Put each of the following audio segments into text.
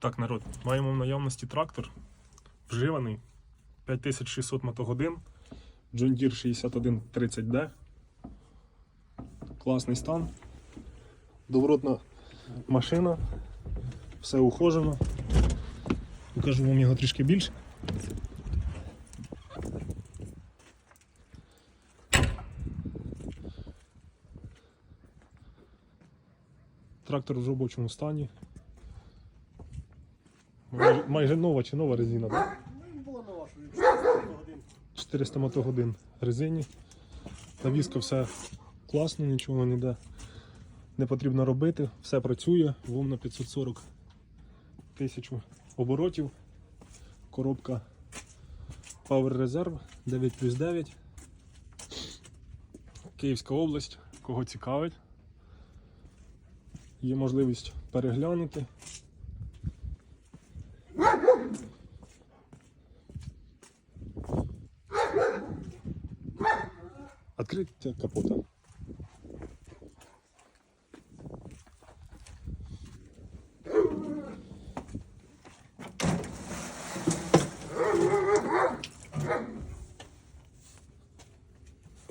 Так, народ, маємо в наявності трактор вживаний 5600 мотогодин, John Deere 6130D. Класний стан. Добротна машина, все ухожено. Покажу вам його трішки більше. Трактор в робочому стані. Майже, майже нова чи нова резина, так? Ну, була нова, що 400 мотогодин резині. Навіска все класно, нічого ніде не потрібно робити. Все працює, вом на 540 тисячу оборотів. Коробка Power Reserve 9 плюс 9. Київська область, кого цікавить. Є можливість переглянути. Открытие капота.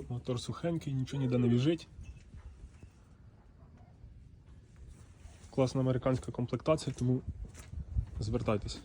Мотор сухенький, нічого ніде не біжить. Класна американська комплектація, тому звертайтесь.